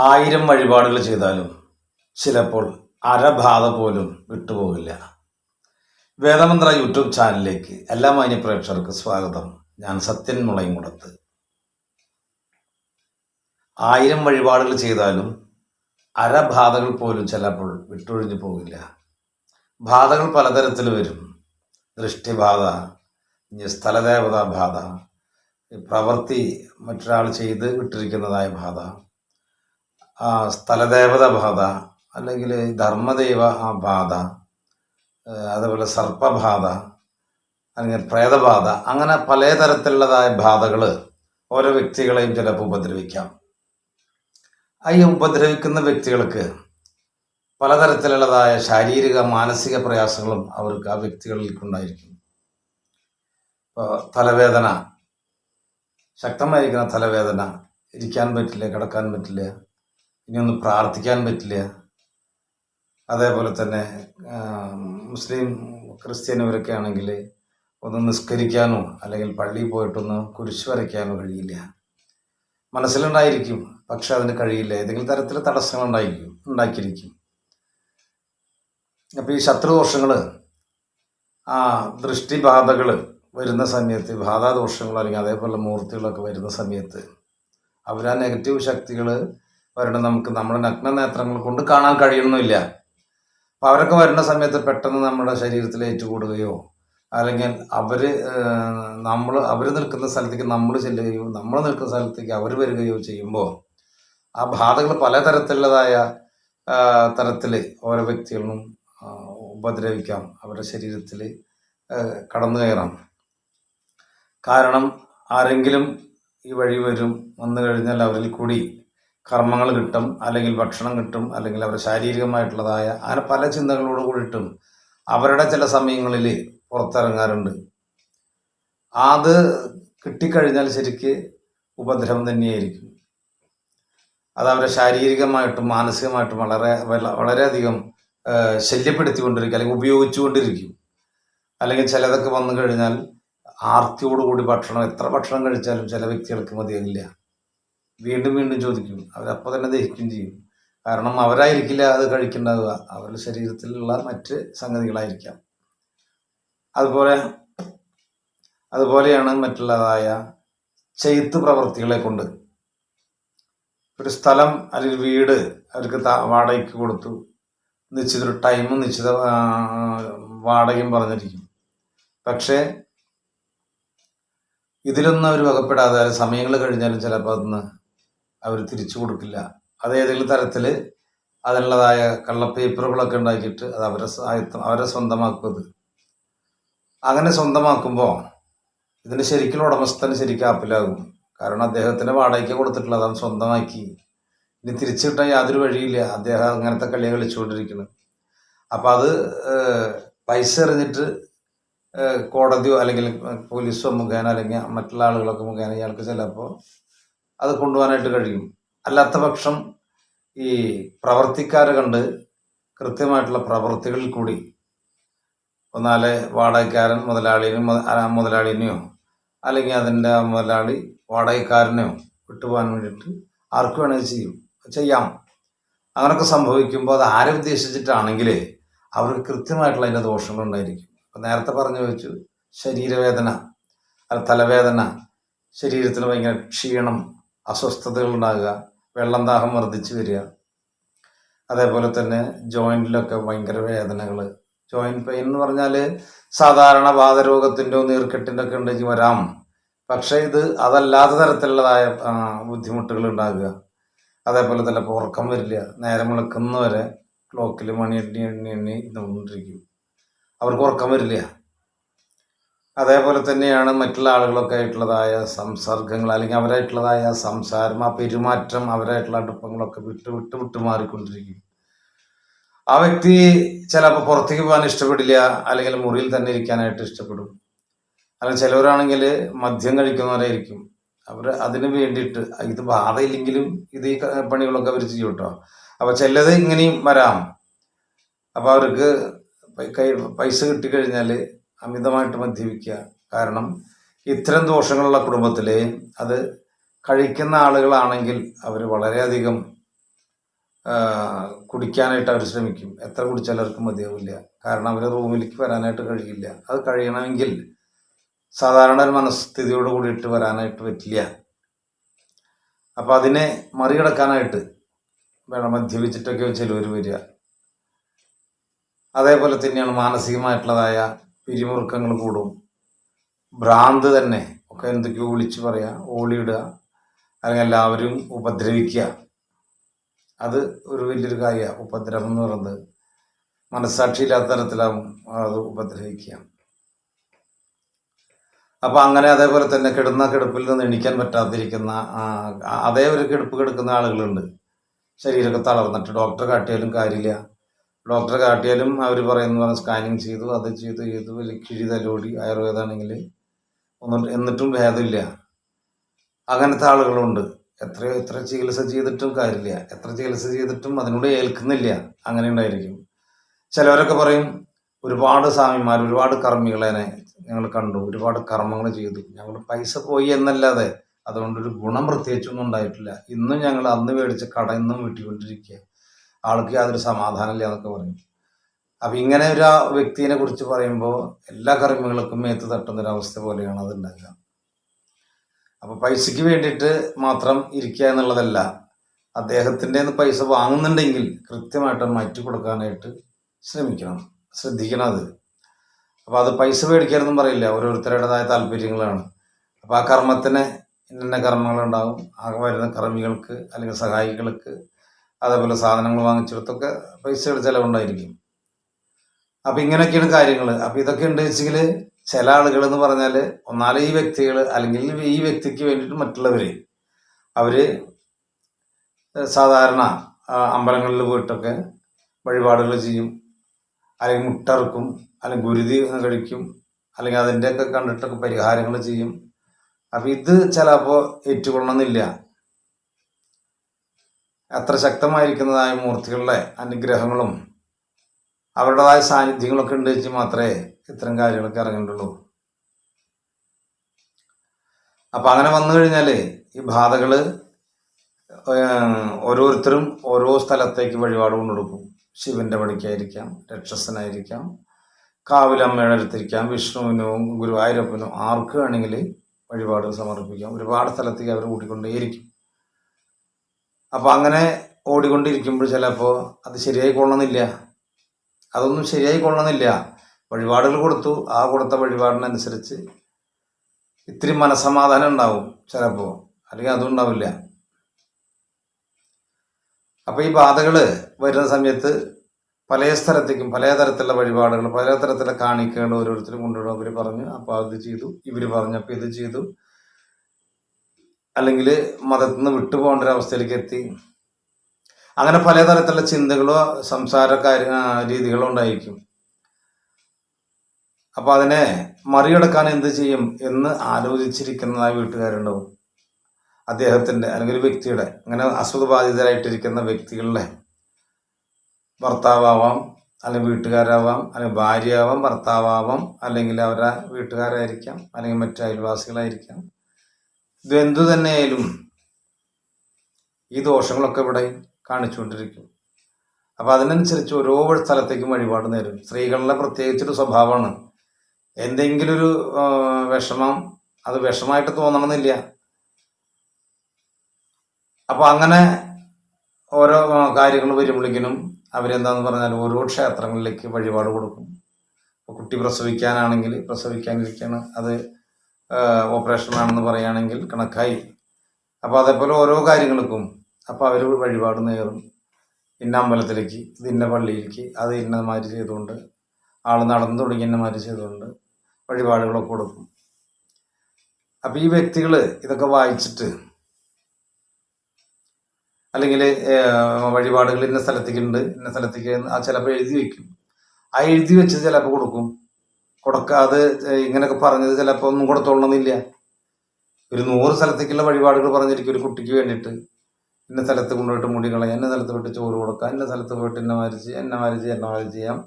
ആയിരം വഴിപാടുകൾ ചെയ്താലും ചിലപ്പോൾ അരബാധ പോലും വിട്ടുപോകില്ല. വേദമന്ത്ര യൂട്യൂബ് ചാനലിലേക്ക് എല്ലാ മാന്യ പ്രേക്ഷകർക്ക് സ്വാഗതം. ഞാൻ സത്യൻ മുളയുംകുടത്ത്. ആയിരം വഴിപാടുകൾ ചെയ്താലും അരബാധകൾ പോലും ചിലപ്പോൾ വിട്ടൊഴിഞ്ഞു പോകില്ല. ബാധകൾ പലതരത്തിൽ വരും. ദൃഷ്ടിബാധ സ്ഥലദേവതാ ബാധ പ്രവൃത്തി മറ്റൊരാൾ ചെയ്ത് വിട്ടിരിക്കുന്നതായ ബാധ സ്ഥലദേവത ബാധ അല്ലെങ്കിൽ ധർമ്മദൈവ ബാധ അതുപോലെ സർപ്പബാധ അല്ലെങ്കിൽ പ്രേതബാധ അങ്ങനെ പല തരത്തിലുള്ളതായ ബാധകൾ ഓരോ വ്യക്തികളെയും ചിലപ്പോൾ ഉപദ്രവിക്കാം. ഈ ഉപദ്രവിക്കുന്ന വ്യക്തികൾക്ക് പലതരത്തിലുള്ളതായ ശാരീരിക മാനസിക പ്രയാസങ്ങളും അവർക്ക് ആ വ്യക്തികളിലേക്കുണ്ടായിരിക്കും ഇപ്പോൾ തലവേദന ശക്തമായിരിക്കുന്ന തലവേദന ഇരിക്കാൻ പറ്റില്ല കിടക്കാൻ പറ്റില്ല ഇനി ഒന്ന് പ്രാർത്ഥിക്കാൻ പറ്റില്ല. അതേപോലെ തന്നെ മുസ്ലിം ക്രിസ്ത്യൻ ആണെങ്കിൽ ഒന്ന് നിസ്കരിക്കാനോ അല്ലെങ്കിൽ പള്ളിയിൽ പോയിട്ടൊന്ന് കുരിശ് വരയ്ക്കാനോ കഴിയില്ല. മനസ്സിലുണ്ടായിരിക്കും പക്ഷെ അതിന് കഴിയില്ല. ഏതെങ്കിലും തരത്തിൽ തടസ്സങ്ങൾ ഉണ്ടായിരിക്കും ഉണ്ടാക്കിയിരിക്കും. അപ്പോൾ ഈ ശത്രുദോഷങ്ങൾ ആ ദൃഷ്ടിബാധകൾ വരുന്ന സമയത്ത് ബാധാദോഷങ്ങൾ അല്ലെങ്കിൽ അതേപോലെ മൂർത്തികളൊക്കെ വരുന്ന സമയത്ത് അവർ ആ നെഗറ്റീവ് ശക്തികൾ വരണം നമുക്ക് നമ്മുടെ നഗ്ന നേത്രങ്ങൾ കൊണ്ട് കാണാൻ കഴിയണമെന്നില്ല അപ്പോൾ അവരൊക്കെ വരുന്ന സമയത്ത് പെട്ടെന്ന് നമ്മുടെ ശരീരത്തിൽ ഏറ്റുകൂടുകയോ അല്ലെങ്കിൽ അവർ നമ്മൾ അവർ നിൽക്കുന്ന സ്ഥലത്തേക്ക് നമ്മൾ ചെല്ലുകയോ നമ്മൾ നിൽക്കുന്ന സ്ഥലത്തേക്ക് അവർ വരികയോ ചെയ്യുമ്പോൾ ആ ബാധകൾ പലതരത്തിലുള്ളതായ തരത്തിൽ ഓരോ വ്യക്തികളും ഉപദ്രവിക്കാം. അവരുടെ ശരീരത്തിൽ കടന്നു കയറാം. കാരണം ആരെങ്കിലും ഈ വഴി വരും വന്നു കഴിഞ്ഞാൽ അവരിൽ കൂടി കർമ്മങ്ങൾ കിട്ടും അല്ലെങ്കിൽ ഭക്ഷണം കിട്ടും അല്ലെങ്കിൽ അവർ ശാരീരികമായിട്ടുള്ളതായ അങ്ങനെ പല ചിന്തകളോട് കൂടിയിട്ടും അവരുടെ ചില സമയങ്ങളിൽ പുറത്തിറങ്ങാറുണ്ട്. അത് കിട്ടിക്കഴിഞ്ഞാൽ ശരിക്ക് ഉപദ്രവം തന്നെയായിരിക്കും. അത് അവരെ ശാരീരികമായിട്ടും മാനസികമായിട്ടും വളരെ വളരെയധികം ശല്യപ്പെടുത്തിക്കൊണ്ടിരിക്കും അല്ലെങ്കിൽ ഉപയോഗിച്ചുകൊണ്ടിരിക്കും. അല്ലെങ്കിൽ ചിലതൊക്കെ വന്നു കഴിഞ്ഞാൽ ആർത്തിയോടുകൂടി ഭക്ഷണം എത്ര ഭക്ഷണം കഴിച്ചാലും ചില വ്യക്തികൾക്ക് മതിയാകില്ല. വീണ്ടും വീണ്ടും ചോദിക്കും. അവരപ്പോൾ തന്നെ ദഹിക്കുകയും ചെയ്യും. കാരണം അവരായിരിക്കില്ല അത് കഴിക്കേണ്ടാവുക അവരുടെ ശരീരത്തിലുള്ള മറ്റ് സംഗതികളായിരിക്കാം. അതുപോലെ അതുപോലെയാണ് മറ്റുള്ളതായ ചെയ്ത്ത് പ്രവൃത്തികളെ കൊണ്ട്. ഒരു സ്ഥലം അല്ലെങ്കിൽ വീട് അവർക്ക് വാടകയ്ക്ക് കൊടുത്തു. നിശ്ചിത ടൈമും നിശ്ചിത വാടകയും പറഞ്ഞിരിക്കും. പക്ഷേ ഇതിലൊന്നും അവർ വകപ്പെടാതെ സമയങ്ങൾ കഴിഞ്ഞാലും ചിലപ്പോൾ അതൊന്ന് അവർ തിരിച്ചു കൊടുക്കില്ല. അത് ഏതെങ്കിലും തരത്തിൽ അതിനുള്ളതായ കള്ളപ്പേപ്പറുകളൊക്കെ ഉണ്ടാക്കിയിട്ട് അത് അവരെ അവരെ സ്വന്തമാക്കുന്നത് അങ്ങനെ സ്വന്തമാക്കുമ്പോൾ ഇതിന് ശരിക്കും ഉടമസ്ഥന് ശരിക്കും ആപ്പിലാകും. കാരണം അദ്ദേഹത്തിന് വാടകയ്ക്ക് കൊടുത്തിട്ടുള്ള അതാണ് സ്വന്തമാക്കി. ഇനി തിരിച്ചു കിട്ടാൻ യാതൊരു വഴിയില്ല. അദ്ദേഹം അങ്ങനത്തെ കളിയെ കളിച്ചുകൊണ്ടിരിക്കുന്നത് അപ്പം അത് പൈസ എറിഞ്ഞിട്ട് കോടതിയോ അല്ലെങ്കിൽ പോലീസോ മുഖേന അല്ലെങ്കിൽ മറ്റുള്ള ആളുകളൊക്കെ മുഖേന ഇയാൾക്ക് ചിലപ്പോൾ അത് കൊണ്ടുപോകാനായിട്ട് കഴിയും. അല്ലാത്ത പക്ഷം ഈ പ്രവർത്തിക്കാരെ കണ്ട് കൃത്യമായിട്ടുള്ള പ്രവർത്തികളിൽ കൂടി ഒന്നാലെ വാടകക്കാരൻ മുതലാളിനും മുതലാളിനെയോ അല്ലെങ്കിൽ അതിന്റെ മുതലാളി വാടകക്കാരനെയോ വിട്ടുപോകാൻ വേണ്ടിയിട്ട് ആർക്ക് വേണമെങ്കിൽ ചെയ്യും. ചെയ്യാം. അങ്ങനെയൊക്കെ സംഭവിക്കുമ്പോൾ അത് ആരെ ഉദ്ദേശിച്ചിട്ടാണെങ്കിൽ അവർക്ക് കൃത്യമായിട്ടുള്ള അതിന്റെ ദോഷങ്ങളുണ്ടായിരിക്കും അപ്പം നേരത്തെ പറഞ്ഞു വെച്ചു ശരീരവേദന തലവേദന ശരീരത്തിന് ഭയങ്കര ക്ഷീണം അസ്വസ്ഥതകൾ ഉണ്ടാകുക വെള്ളം ദാഹം വർദ്ധിച്ചു വരിക. അതേപോലെ തന്നെ ജോയിന്റിലൊക്കെ ഭയങ്കര വേദനകൾ ജോയിന്റ് പെയിൻ എന്ന് പറഞ്ഞാൽ സാധാരണ വാതരോഗത്തിന്റെയോ നീർക്കെട്ടിന്റെ ഒക്കെ ഉണ്ടെങ്കിൽ വരാം. പക്ഷേ ഇത് അതല്ലാത്ത തരത്തിലുള്ളതായ ബുദ്ധിമുട്ടുകൾ ഉണ്ടാകുക. അതേപോലെ തന്നെ ഇപ്പോൾ ഉറക്കം വരില്ല. നേരം വിളക്കുന്നവരെ ക്ലോക്കിൽ മണി എണ്ണി എണ്ണി എണ്ണി നിന്നുകൊണ്ടിരിക്കും അവർക്ക് ഉറക്കം വരില്ല. അതേപോലെ തന്നെയാണ് മറ്റുള്ള ആളുകളൊക്കെ ആയിട്ടുള്ളതായ സംസർഗങ്ങൾ അല്ലെങ്കിൽ അവരായിട്ടുള്ളതായ സംസാരം ആ പെരുമാറ്റം അവരായിട്ടുള്ള അടുപ്പങ്ങളൊക്കെ വിട്ട് വിട്ട് വിട്ട് മാറിക്കൊണ്ടിരിക്കും. ആ വ്യക്തി ചിലപ്പോൾ പുറത്തേക്ക് പോകാൻ ഇഷ്ടപ്പെടില്ല അല്ലെങ്കിൽ മുറിയിൽ തന്നെ ഇരിക്കാനായിട്ട് ഇഷ്ടപ്പെടും. അല്ലെങ്കിൽ ചിലവരാണെങ്കിൽ മദ്യം കഴിക്കുന്നവരായിരിക്കും. അവർ അതിന് വേണ്ടിയിട്ട് ഇത് ബാധയില്ലെങ്കിലും ഇത് ഈ പണികളൊക്കെ അവർ ചെയ്യും കേട്ടോ. അപ്പോൾ ചിലത് ഇങ്ങനെയും വരാം. അപ്പോൾ അവർക്ക് പൈസ കിട്ടിക്കഴിഞ്ഞാൽ അമിതമായിട്ട് മദ്യപിക്കുക. കാരണം ഇത്തരം ദോഷങ്ങളുള്ള കുടുംബത്തിൽ അത് കഴിക്കുന്ന ആളുകളാണെങ്കിൽ അവർ വളരെയധികം കുടിക്കാനായിട്ട് അവർ ശ്രമിക്കും. എത്ര കുടിച്ചാലും അവർക്ക് മതിയാവില്ല. കാരണം അവർ റൂമിലേക്ക് വരാനായിട്ട് കഴിയില്ല. അത് കഴിയണമെങ്കിൽ സാധാരണ ഒരു മനസ്ഥിതിയോട് കൂടിയിട്ട് വരാനായിട്ട് പറ്റില്ല. അപ്പോൾ അതിനെ മറികടക്കാനായിട്ട് വേണം മദ്യപിച്ചിട്ടൊക്കെ ചിലവർ വരിക. അതേപോലെ തന്നെയാണ് മാനസികമായിട്ടുള്ളതായ പിരിമുറുക്കങ്ങൾ കൂടും. ഭ്രാന്ത് തന്നെ. ഒക്കെ എന്തൊക്കെയോ വിളിച്ച് പറയുക ഓളിയിടുക അല്ലെങ്കിൽ എല്ലാവരും ഉപദ്രവിക്കുക. അത് ഒരു വലിയൊരു കാര്യമാണ് ഉപദ്രവം എന്ന് പറയുന്നത്. മനസ്സാക്ഷിയില്ലാത്ത തരത്തിലാവും അത് ഉപദ്രവിക്കുക. അപ്പോൾ അങ്ങനെ അതേപോലെ തന്നെ കിടന്ന കിടപ്പിൽ നിന്ന് എണീക്കാൻ പറ്റാതിരിക്കുന്ന അതേ ഒരു കിടപ്പ് കിടക്കുന്ന ആളുകളുണ്ട്. ശരീരമൊക്കെ തളർന്നിട്ട് ഡോക്ടറെ കാട്ടിയാലും കാര്യമില്ല. ഡോക്ടറെ കാട്ടിയാലും അവർ പറയുന്ന പോലെ സ്കാനിങ് ചെയ്തു അത് ചെയ്തു ചെയ്തു വലിയ കിഴി തലോടി ആയുർവേദമാണെങ്കിൽ ഒന്നും എന്നിട്ടും ഭേദമില്ല. അങ്ങനത്തെ ആളുകളുണ്ട്. എത്രയോ എത്ര ചികിത്സ ചെയ്തിട്ടും കാര്യമില്ല. എത്ര ചികിത്സ ചെയ്തിട്ടും അതിനോട് ഏൽക്കുന്നില്ല. അങ്ങനെ ഉണ്ടായിരിക്കും. ചിലവരൊക്കെ പറയും ഒരുപാട് സ്വാമിമാർ ഒരുപാട് കർമ്മികളെ ഞങ്ങൾ കണ്ടു ഒരുപാട് കർമ്മങ്ങൾ ചെയ്തു. ഞങ്ങൾ പൈസ പോയി എന്നല്ലാതെ അതുകൊണ്ടൊരു ഗുണം പ്രത്യേകിച്ചൊന്നും ഉണ്ടായിട്ടില്ല. ഇന്നും ഞങ്ങൾ അന്ന് മേടിച്ച കട ഇന്നും വീട്ടിക്കൊണ്ടിരിക്കുക. ആൾക്ക് യാതൊരു സമാധാനമില്ല എന്നൊക്കെ പറയും അപ്പം ഇങ്ങനെ ഒരു വ്യക്തിയെ കുറിച്ച് പറയുമ്പോൾ എല്ലാ കർമ്മികൾക്കും മേത്ത് തട്ടുന്ന ഒരു അവസ്ഥ പോലെയാണ് അത് ഉണ്ടാക്കുക അപ്പോൾ പൈസയ്ക്ക് വേണ്ടിയിട്ട് മാത്രം ഇരിക്കുക എന്നുള്ളതല്ല അദ്ദേഹത്തിന്റെ പൈസ വാങ്ങുന്നുണ്ടെങ്കിൽ കൃത്യമായിട്ട് മാറ്റി കൊടുക്കാനായിട്ട് ശ്രമിക്കണം ശ്രദ്ധിക്കണം അത്. അപ്പോൾ അത് പൈസ മേടിക്കാനൊന്നും പറയില്ല ഓരോരുത്തരുടേതായ താല്പര്യങ്ങളാണ്. അപ്പോൾ ആ കർമ്മത്തിന് ഇന്ന കർമ്മങ്ങളുണ്ടാകും ആ വരുന്ന കർമ്മികൾക്ക് അല്ലെങ്കിൽ സഹായികൾക്ക് അതേപോലെ സാധനങ്ങൾ വാങ്ങിച്ചെടുത്തൊക്കെ പൈസയുടെ ചിലവുണ്ടായിരിക്കും. അപ്പം ഇങ്ങനെയൊക്കെയാണ് കാര്യങ്ങൾ അപ്പം ഇതൊക്കെ ഉണ്ട് വെച്ചെങ്കിൽ ചില ആളുകൾ എന്ന് പറഞ്ഞാൽ ഒന്നാൽ ഈ വ്യക്തികൾ അല്ലെങ്കിൽ ഈ വ്യക്തിക്ക് വേണ്ടിയിട്ട് മറ്റുള്ളവർ അവർ സാധാരണ അമ്പലങ്ങളിൽ പോയിട്ടൊക്കെ വഴിപാടുകൾ ചെയ്യും. അല്ലെങ്കിൽ മുട്ടർക്കും അല്ലെങ്കിൽ ഗുരുതി കഴിക്കും അല്ലെങ്കിൽ അതിന്റെയൊക്കെ കണ്ടിട്ടൊക്കെ പരിഹാരങ്ങൾ ചെയ്യും. അപ്പം ഇത് ചിലപ്പോൾ ഏറ്റുകൊള്ളണമെന്നില്ല. അത്ര ശക്തമായിരിക്കുന്നതായ മൂർത്തികളുടെ അനുഗ്രഹങ്ങളും അവരുടേതായ സാന്നിധ്യങ്ങളൊക്കെ ഉണ്ട് വെച്ച് മാത്രമേ ഇത്തരം കാര്യങ്ങളൊക്കെ ഇറങ്ങേണ്ടുള്ളൂ അപ്പം അങ്ങനെ വന്നു കഴിഞ്ഞാൽ ഈ ബാധകൾ ഓരോരുത്തരും ഓരോ സ്ഥലത്തേക്ക് വഴിപാട് കൊണ്ടുകൊടുക്കും. ശിവന്റെ പണിക്കായിരിക്കാം രക്ഷസനായിരിക്കാം കാവിലമ്മയുടെ അടുത്തിരിക്കാം വിഷ്ണുവിനോ ഗുരുവായൂരപ്പനോ ആർക്ക് വേണമെങ്കിൽ വഴിപാട് സമർപ്പിക്കാം. ഒരുപാട് സ്ഥലത്തേക്ക് അവർ കൂട്ടിക്കൊണ്ടേയിരിക്കും. അപ്പം അങ്ങനെ ഓടിക്കൊണ്ടിരിക്കുമ്പോൾ ചിലപ്പോൾ അത് ശരിയായി കൊള്ളണമെന്നില്ല അതൊന്നും ശരിയായി കൊള്ളണമെന്നില്ല വഴിപാടുകൾ കൊടുത്തു. ആ കൊടുത്ത വഴിപാടിനനുസരിച്ച് ഇത്തിരി മനസമാധാനം ഉണ്ടാവും ചിലപ്പോൾ അല്ലെങ്കിൽ അതും ഉണ്ടാവില്ല. അപ്പോൾ ഈ ബാധകൾ വരുന്ന സമയത്ത് പല സ്ഥലത്തേക്കും പല തരത്തിലുള്ള വഴിപാടുകൾ പല തരത്തിലുള്ള കാണിക്കകൾ ഓരോരുത്തരും കൊണ്ടുവിടും അവർ പറഞ്ഞു. അപ്പോൾ അത് ചെയ്തു. ഇവർ പറഞ്ഞു. അപ്പോൾ ഇത് ചെയ്തു. അല്ലെങ്കിൽ മതത്തിൽ നിന്ന് വിട്ടുപോകേണ്ട ഒരു അവസ്ഥയിലേക്ക് എത്തി. അങ്ങനെ പലതരത്തിലുള്ള ചിന്തകളോ സംസാര കാര്യ രീതികളോ ഉണ്ടായിരിക്കും. അപ്പോൾ അതിനെ മറികടക്കാൻ എന്ത് ചെയ്യും എന്ന് ആലോചിച്ചിരിക്കുന്നതായി വീട്ടുകാരുണ്ടാവും. അദ്ദേഹത്തിന്റെ അല്ലെങ്കിൽ ഒരു വ്യക്തിയുടെ അങ്ങനെ അസുഖബാധിതരായിട്ടിരിക്കുന്ന വ്യക്തികളുടെ ഭർത്താവാവാം അല്ലെങ്കിൽ വീട്ടുകാരാവാം അല്ലെങ്കിൽ ഭാര്യയാവാം ഭർത്താവാവാം അല്ലെങ്കിൽ അവരുടെ വീട്ടുകാരായിരിക്കാം അല്ലെങ്കിൽ മറ്റു അയൽവാസികളായിരിക്കാം. ഇത് തന്നെയാലും തന്നെയായാലും ഈ ദോഷങ്ങളൊക്കെ ഇവിടെ കാണിച്ചുകൊണ്ടിരിക്കും. അപ്പോൾ അതിനനുസരിച്ച് ഓരോ സ്ഥലത്തേക്കും വഴിപാട് നേരും. സ്ത്രീകളുടെ പ്രത്യേകിച്ചൊരു സ്വഭാവമാണ്. എന്തെങ്കിലും ഒരു വിഷമം അത് വിഷമായിട്ട് തോന്നണമെന്നില്ല. അപ്പോൾ അങ്ങനെ ഓരോ കാര്യങ്ങൾ വരുമ്പോഴേക്കിനും അവരെന്താന്ന് പറഞ്ഞാൽ ഓരോ ക്ഷേത്രങ്ങളിലേക്ക് വഴിപാട് കൊടുക്കും. കുട്ടി പ്രസവിക്കാനാണെങ്കിൽ പ്രസവിക്കാനിരിക്കുകയാണ്. അത് ഓപ്പറേഷൻ ആണെന്ന് പറയുകയാണെങ്കിൽ കണക്കായി. അപ്പോൾ അതേപോലെ ഓരോ കാര്യങ്ങൾക്കും അപ്പോൾ അവർ വഴിപാട് നേറും ഇന്ന അമ്പലത്തിലേക്ക് ഇത് ഇന്ന പള്ളിയിലേക്ക് അത് ഇന്നമാതിരി ചെയ്തുകൊണ്ട് ആൾ നടന്നു തുടങ്ങി ഇന്നമാതിരി ചെയ്തുകൊണ്ട് വഴിപാടുകളൊക്കെ കൊടുക്കും. അപ്പോൾ ഈ വ്യക്തികൾ ഇതൊക്കെ വായിച്ചിട്ട് അല്ലെങ്കിൽ വഴിപാടുകൾ ഇന്ന സ്ഥലത്തേക്കുണ്ട് ഇന്ന സ്ഥലത്തേക്ക് ആ ചിലപ്പോൾ എഴുതി വെക്കും. ആ എഴുതി വെച്ച് ചിലപ്പോൾ കൊടുക്കും. കൊടുക്കാതെ ഇങ്ങനെയൊക്കെ പറഞ്ഞത് ചിലപ്പോൾ ഒന്നും കൊടുത്തോളണമെന്നില്ല. ഒരു നൂറ് സ്ഥലത്തേക്കുള്ള വഴിപാടുകൾ പറഞ്ഞിരിക്കും ഒരു കുട്ടിക്ക് വേണ്ടിയിട്ട്. ഇന്ന സ്ഥലത്ത് കൊണ്ടുപോയിട്ട് മുടി കളയാം ഇന്ന സ്ഥലത്ത് പോയിട്ട് ചോറ് കൊടുക്കാം ഇന്ന സ്ഥലത്ത് പോയിട്ട് എന്നെ മാരി ചെയ്യാം എന്നെ മാരി ചെയ്യാം എന്നെ മാരി ചെയ്യാം.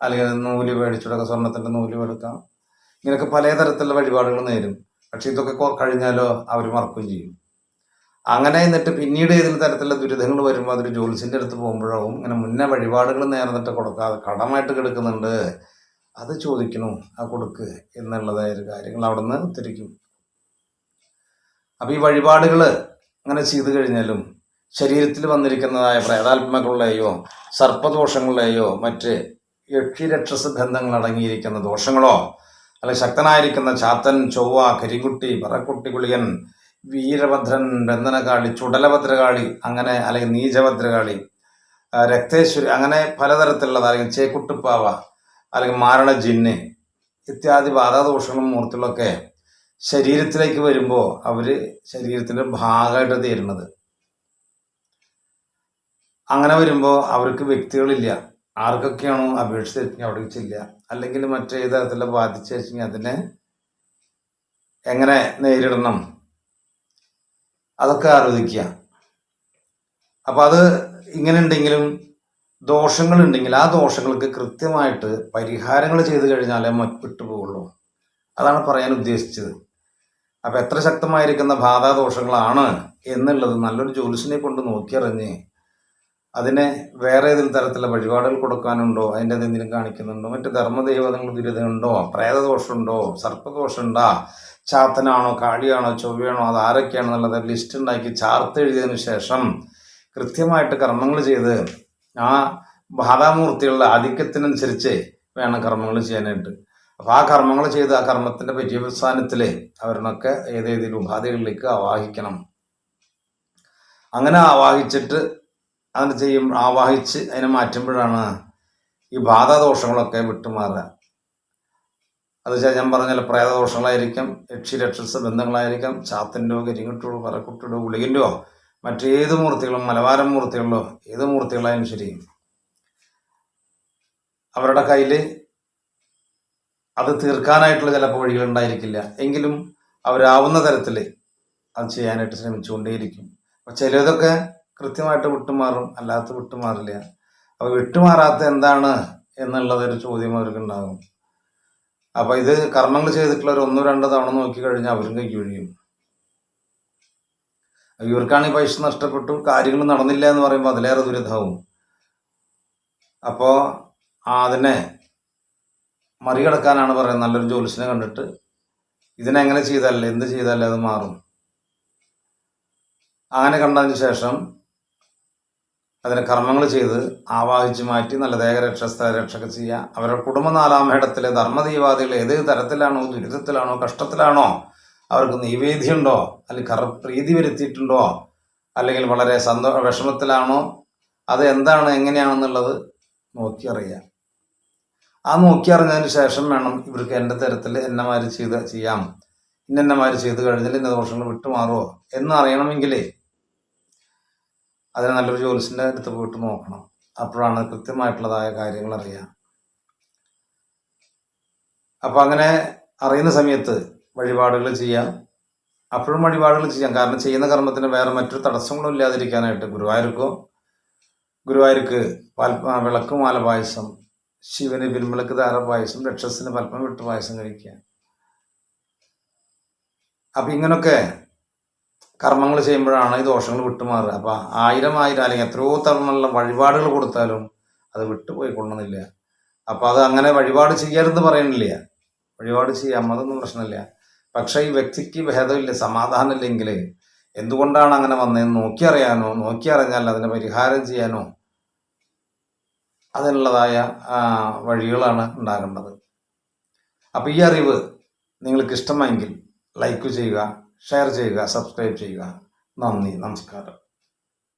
അല്ലെങ്കിൽ നൂൽ മേടിച്ചു കൊടുക്കാം സ്വർണത്തിന്റെ നൂൽ എടുക്കാം ഇങ്ങനെയൊക്കെ പലതരത്തിലുള്ള വഴിപാടുകൾ നേരും. പക്ഷെ ഇതൊക്കെ കഴിഞ്ഞാലോ അവർ മറക്കുകയും ചെയ്യും. അങ്ങനെ എന്നിട്ട് പിന്നീട് ഏതെങ്കിലും തരത്തിലുള്ള ദുരിതങ്ങൾ വരുമ്പോൾ അതൊരു ജോലിസിന്റെ അടുത്ത് പോകുമ്പോഴാവും. ഇങ്ങനെ മുന്നേ വഴിപാടുകൾ നേർന്നിട്ട് കൊടുക്കാതെ കടമായിട്ട് കിടക്കുന്നുണ്ട്. അത് ചോദിക്കണു? ആ കൊടുക്ക് എന്നുള്ളതായ ഒരു കാര്യങ്ങൾ അവിടെ നിന്ന് ഉത്തരിക്കും അപ്പോൾ ഈ വഴിപാടുകൾ അങ്ങനെ ചെയ്തു കഴിഞ്ഞാലും ശരീരത്തിൽ വന്നിരിക്കുന്നതായ പ്രേതാത്മകളുടെയോ സർപ്പദോഷങ്ങളുടെയോ മറ്റ് യക്ഷിരക്ഷസ് ബന്ധങ്ങൾ അടങ്ങിയിരിക്കുന്ന ദോഷങ്ങളോ അല്ലെ ശക്തനായിരിക്കുന്ന ചാത്തൻ ചൊവ്വ കരിങ്കുട്ടി പറക്കുട്ടി കുളിയൻ വീരഭദ്രൻ ബന്ധനകാളി ചുടലഭദ്രകാളി അങ്ങനെ അല്ലെങ്കിൽ നീചഭദ്രകാളി രക്തേശ്വരി അങ്ങനെ പലതരത്തിലുള്ളത് അല്ലെങ്കിൽ ചേക്കുട്ടുപ്പാവ അല്ലെങ്കിൽ മാരണ ജിന്ന് ഇത്യാദി ബാധാദോഷങ്ങളും മൂർത്തികളൊക്കെ ശരീരത്തിലേക്ക് വരുമ്പോൾ അവർ ശരീരത്തിന്റെ ഭാഗമായിട്ട് തീരുന്നത്. അങ്ങനെ വരുമ്പോൾ അവർക്ക് വ്യക്തികളില്ല. ആർക്കൊക്കെയാണോ അപേക്ഷിച്ച് അവിടെ ചെല്ലുക. അല്ലെങ്കിൽ മറ്റേത് തരത്തിലുള്ള ബാധിച്ചു വെച്ചെങ്കിൽ അതിനെ എങ്ങനെ നേരിടണം? അതൊക്കെ ആലോചിക്കുക. അപ്പം അത് ഇങ്ങനെ ഉണ്ടെങ്കിലും ദോഷങ്ങളുണ്ടെങ്കിൽ ആ ദോഷങ്ങൾക്ക് കൃത്യമായിട്ട് പരിഹാരങ്ങൾ ചെയ്തു കഴിഞ്ഞാലേ മറ്റ് വിട്ടുപോകുള്ളൂ അതാണ് പറയാൻ ഉദ്ദേശിച്ചത്. അപ്പം എത്ര ശക്തമായിരിക്കുന്ന ബാധാദോഷങ്ങളാണ് എന്നുള്ളത് നല്ലൊരു ജ്യോത്സ്യനെ കൊണ്ട് നോക്കിയറിഞ്ഞ് അതിനെ വേറെ ഏതെങ്കിലും തരത്തിലുള്ള വഴിപാടുകൾ കൊടുക്കാനുണ്ടോ? അതിന്റെ എന്തെങ്കിലും കാണിക്കുന്നുണ്ടോ? മറ്റ് ധർമ്മദൈവതങ്ങൾ ദുരിതമുണ്ടോ പ്രേതദോഷമുണ്ടോ? സർപ്പദോഷമുണ്ടോ? ചാത്തനാണോ? കാളിയാണോ? ചൊവ്വയാണോ? അത് ആരൊക്കെയാണെന്നുള്ളത് ലിസ്റ്റ് ഉണ്ടാക്കി ചാർത്ത് എഴുതിയതിനു ശേഷം കൃത്യമായിട്ട് കർമ്മങ്ങൾ ചെയ്ത് ആ ബാധാമൂർത്തികളുടെ ആധിക്യത്തിനനുസരിച്ച് വേണം കർമ്മങ്ങൾ ചെയ്യാനായിട്ട്. അപ്പോൾ ആ കർമ്മങ്ങൾ ചെയ്ത് ആ കർമ്മത്തിന്റെ പര്യവസാനത്തിൽ അവരിനൊക്കെ ഏതേതെങ്കിലും ഉപാധികളിലേക്ക് ആവാഹിക്കണം. അങ്ങനെ ആവാഹിച്ചിട്ട് അങ്ങനെ ചെയ്യും ആവാഹിച്ച് അതിനെ മാറ്റുമ്പോഴാണ് ഈ ബാധാദോഷങ്ങളൊക്കെ വിട്ടുമാറുക. അത് ഞാൻ പറഞ്ഞ പ്രേതദോഷങ്ങളായിരിക്കാം യക്ഷി രക്ഷസ ബന്ധങ്ങളായിരിക്കാം ചാത്തന്റെയോ കരിങ്ങട്ടോ പറക്കുട്ടിയോ ഉളികിന്റെയോ മറ്റേത് മൂർത്തികളും മലബാരം മൂർത്തികളോ ഏത് മൂർത്തികളായാലും ശരി. അവരുടെ കയ്യിൽ അത് തീർക്കാനായിട്ടുള്ള ചിലപ്പോൾ വഴികളുണ്ടായിരിക്കില്ല എങ്കിലും അവരാവുന്ന തരത്തിൽ അത് ചെയ്യാനായിട്ട് ശ്രമിച്ചുകൊണ്ടേയിരിക്കും. അപ്പോൾ ചിലതൊക്കെ കൃത്യമായിട്ട് വിട്ടുമാറും അല്ലാത്ത വിട്ടുമാറില്ല. അപ്പോൾ വിട്ടുമാറാത്ത എന്താണ് എന്നുള്ളതൊരു ചോദ്യം അവർക്കുണ്ടാകും. അപ്പോൾ ഇത് കർമ്മങ്ങൾ ചെയ്തിട്ടുള്ളവർ ഒന്നോ രണ്ടോ തവണ നോക്കി കഴിഞ്ഞാൽ അവരും കൈ ഒഴിയും ഇവർക്കാണെങ്കിൽ പൈസ നഷ്ടപ്പെട്ടു കാര്യങ്ങൾ നടന്നില്ല എന്ന് പറയുമ്പോൾ അതിലേറെ ദുരിതമാവും അപ്പോൾ അതിനെ മറികടക്കാനാണ് പറയുന്നത്. നല്ലൊരു ജോലിസിനെ കണ്ടിട്ട് ഇതിനെങ്ങനെ ചെയ്താലേ എന്ത് ചെയ്താലേ അത് മാറും. അങ്ങനെ കണ്ടതിന് ശേഷം അതിന് കർമ്മങ്ങൾ ചെയ്ത് ആവാഹിച്ച് മാറ്റി നല്ല ദേഹരക്ഷസ്ഥ രക്ഷക ചെയ്യുക. അവരുടെ കുടുംബ നാലാം ഇടത്തിലെ ധർമ്മദീവാദികൾ ഏത് തരത്തിലാണോ ദുരിതത്തിലാണോ കഷ്ടത്തിലാണോ അവർക്ക് നൈവേദ്യമുണ്ടോ? അല്ലെങ്കിൽ കറ പ്രീതി വരുത്തിയിട്ടുണ്ടോ? അല്ലെങ്കിൽ വളരെ സന്തോ വിഷമത്തിലാണോ? അത് എന്താണ് എങ്ങനെയാണെന്നുള്ളത് നോക്കിയറിയാം ആ നോക്കി അറിഞ്ഞതിന് ശേഷം വേണം ഇവർക്ക് എന്റെ തരത്തിൽ എന്നമാര് ചെയ്ത് ചെയ്യാം. ഇന്നെന്നമാര് ചെയ്ത് കഴിഞ്ഞാൽ ഇന്ന ദോഷങ്ങൾ വിട്ടുമാറുമോ എന്ന് അറിയണമെങ്കിലേ അതിന് നല്ലൊരു ജോലിസിന്റെ അടുത്ത് പോയിട്ട് നോക്കണം. അപ്പോഴാണ് കൃത്യമായിട്ടുള്ളതായ കാര്യങ്ങൾ അറിയാം അപ്പം അങ്ങനെ അറിയുന്ന സമയത്ത് വഴിപാടുകൾ ചെയ്യാം. അപ്പോഴും വഴിപാടുകൾ ചെയ്യാം. കാരണം ചെയ്യുന്ന കർമ്മത്തിന് വേറെ മറ്റൊരു തടസ്സങ്ങളും ഇല്ലാതിരിക്കാനായിട്ട് ഗുരുവായൂർക്കോ ഗുരുവായൂർക്ക് പാൽ വിളക്ക് മാല പായസം ശിവന് പിൻവിളക്ക് ധാര പായസം രക്ഷസിന് പൽപ്പം വിട്ട് പായസം കഴിക്കുക. അപ്പം ഇങ്ങനൊക്കെ കർമ്മങ്ങൾ ചെയ്യുമ്പോഴാണ് ഈ ദോഷങ്ങൾ വിട്ടുമാറുക. അപ്പം ആയിരം ആയിരം അല്ലെങ്കിൽ എത്രയോ തവണയുള്ള വഴിപാടുകൾ കൊടുത്താലും അത് വിട്ടുപോയിക്കൊള്ളണമെന്നില്ല അപ്പം അത് അങ്ങനെ വഴിപാട് ചെയ്യരുതെന്ന് പറയണില്ല. വഴിപാട് ചെയ്യാം. അതൊന്നും പ്രശ്നമില്ല. പക്ഷേ ഈ വ്യക്തിക്ക് ഭേദമില്ല സമാധാനമില്ലെങ്കിൽ എന്തുകൊണ്ടാണ് അങ്ങനെ വന്നതെന്ന് നോക്കിയറിയാനോ നോക്കിയറിഞ്ഞാൽ അതിനെ പരിഹാരം ചെയ്യാനോ അതിനുള്ളതായ വഴികളാണ് ഉണ്ടാകേണ്ടത്. അപ്പോൾ ഈ അറിവ് നിങ്ങൾക്ക് ഇഷ്ടമായെങ്കിൽ ലൈക്ക് ചെയ്യുക ഷെയർ ചെയ്യുക സബ്സ്ക്രൈബ് ചെയ്യുക. നന്ദി നമസ്കാരം.